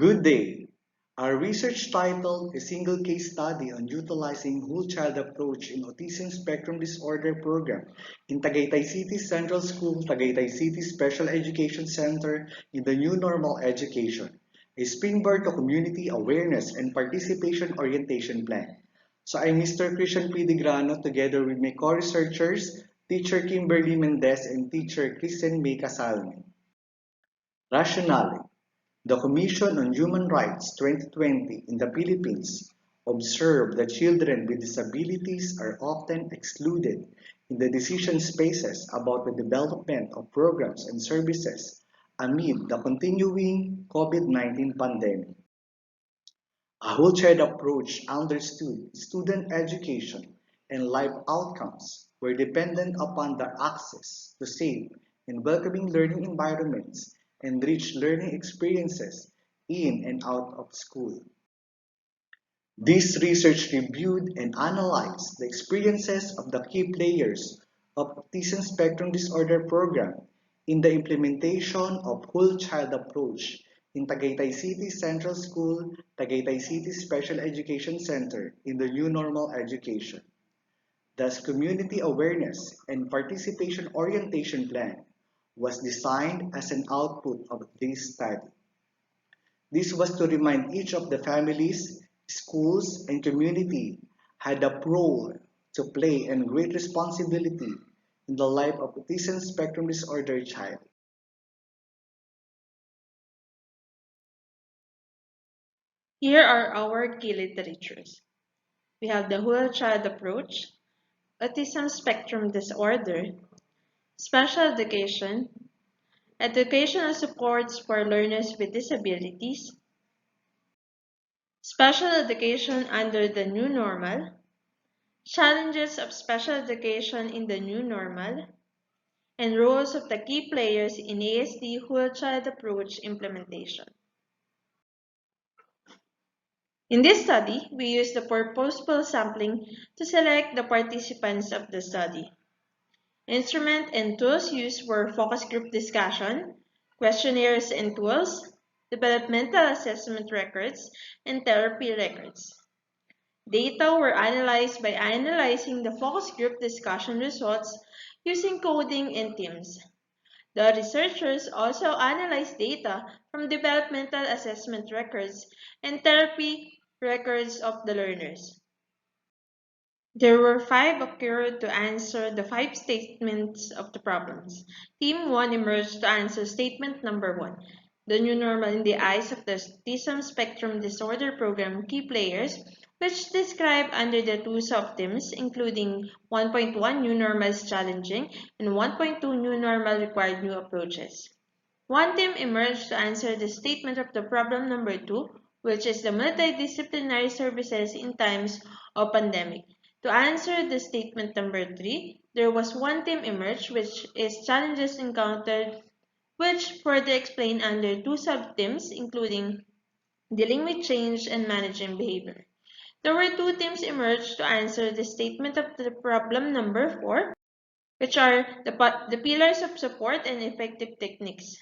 Good day. Our research titled A Single Case Study on Utilizing Whole Child Approach in Autism Spectrum Disorder Program in Tagaytay City Central School, Tagaytay City Special Education Center in the New Normal Education, a springboard to community awareness and participation orientation plan. So I'm Mr. Christian P. Grano together with my co-researchers, teacher Kimberly Mendez and teacher Kristen May Casalme. Rationale the Commission on Human Rights 2020 in the Philippines observed that children with disabilities are often excluded in the decision spaces about the development of programs and services amid the continuing COVID-19 pandemic. A whole child approach understood student education and life outcomes were dependent upon their access to safe and welcoming learning environments and rich learning experiences in and out of school. This research reviewed and analyzed the experiences of the key players of Autism Spectrum Disorder Program in the implementation of whole child approach in Tagaytay City Central School, Tagaytay City Special Education Center in the New Normal Education. Thus, community awareness and participation orientation plan was designed as an output of this study. This was to remind each of the families, schools, and community had a role to play and great responsibility in the life of autism spectrum disorder child. Here are our key literatures. We have the whole child approach, autism spectrum disorder, special education, educational supports for learners with disabilities, special education under the new normal, challenges of special education in the new normal, and roles of the key players in ASD whole child approach implementation. In this study, we use the purposeful sampling to select the participants of the study. Instrument and tools used were focus group discussion, questionnaires and tools, developmental assessment records, and therapy records. Data were analyzed by analyzing the focus group discussion results using coding and TIMS. The researchers also analyzed data from developmental assessment records and therapy records of the learners. There were five occurred to answer the five statements of the problems. Team 1 emerged to answer statement number 1. The new normal in the eyes of the Autism Spectrum Disorder Program key players, which describe under the two sub-themes, including 1.1 new normal is challenging and 1.2 new normal required new approaches. One team emerged to answer the statement of the problem number 2, which is the multidisciplinary services in times of pandemic. To answer the statement number 3, there was one theme emerged which is challenges encountered which further explained under two sub-themes including dealing with change and managing behavior. There were two themes emerged to answer the statement of the problem number 4 which are the, the pillars of support and effective techniques.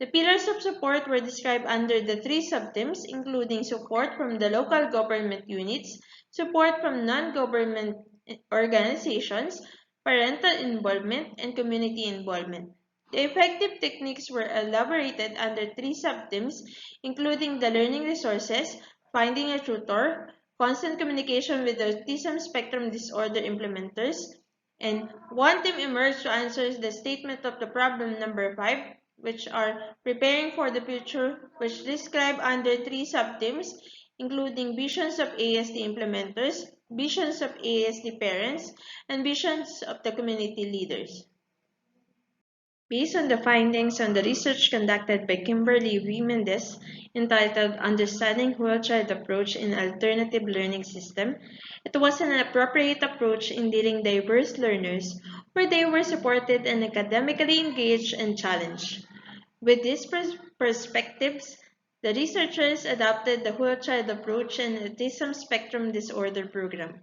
The pillars of support were described under the three sub-themes including support from the local government units, support from non-government organizations, parental involvement, and community involvement. The effective techniques were elaborated under three sub-themes, including the learning resources, finding a tutor, constant communication with autism spectrum disorder implementers, and one team emerged to answer the statement of the problem number 5, which are preparing for the future, which describe under three sub-themes, including visions of ASD implementers, visions of ASD parents, and visions of the community leaders. Based on the findings on the research conducted by Kimberly V. Mendez entitled Understanding Child Approach in Alternative Learning System, it was an appropriate approach in dealing diverse learners where they were supported and academically engaged and challenged. With these pers perspectives, the researchers adopted the whole child approach in autism spectrum disorder program.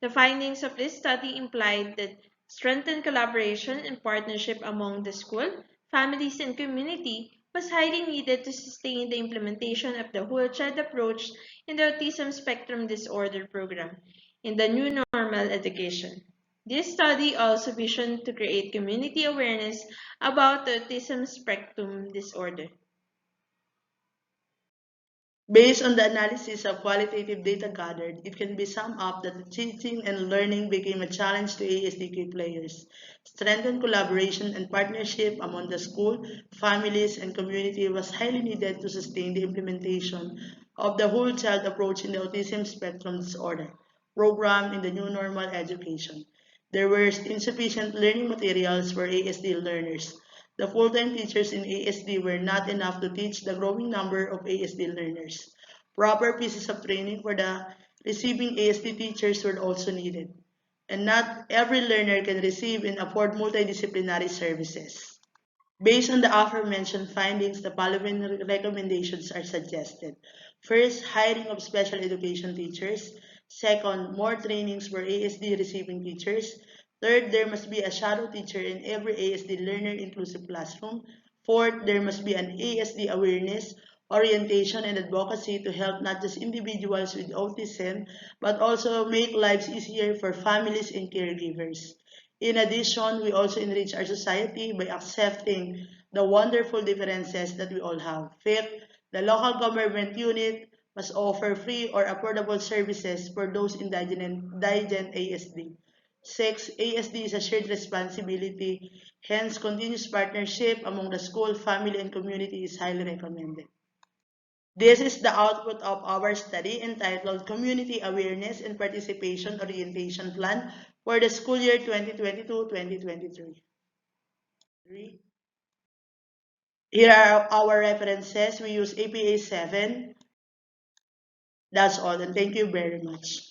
The findings of this study implied that strengthened collaboration and partnership among the school, families, and community was highly needed to sustain the implementation of the whole child approach in the Autism Spectrum Disorder program in the new normal education. This study also visioned to create community awareness about autism spectrum disorder. Based on the analysis of qualitative data gathered, it can be summed up that the teaching and learning became a challenge to ASDQ players. Strengthened collaboration and partnership among the school, families, and community was highly needed to sustain the implementation of the whole child approach in the autism spectrum disorder program in the new normal education. There were insufficient learning materials for ASD learners. The full-time teachers in ASD were not enough to teach the growing number of ASD learners. Proper pieces of training for the receiving ASD teachers were also needed. And not every learner can receive and afford multidisciplinary services. Based on the aforementioned findings, the following recommendations are suggested. First, hiring of special education teachers. Second, more trainings for ASD receiving teachers. Third, there must be a shadow teacher in every ASD learner inclusive classroom. Fourth, there must be an ASD awareness, orientation, and advocacy to help not just individuals with autism, but also make lives easier for families and caregivers. In addition, we also enrich our society by accepting the wonderful differences that we all have. Fifth, the local government unit must offer free or affordable services for those indigent, indigent ASD. Six, ASD is a shared responsibility, hence continuous partnership among the school, family, and community is highly recommended. This is the output of our study entitled Community Awareness and Participation Orientation Plan for the school year 2022-2023. Here are our references. We use APA 7. That's all, and thank you very much.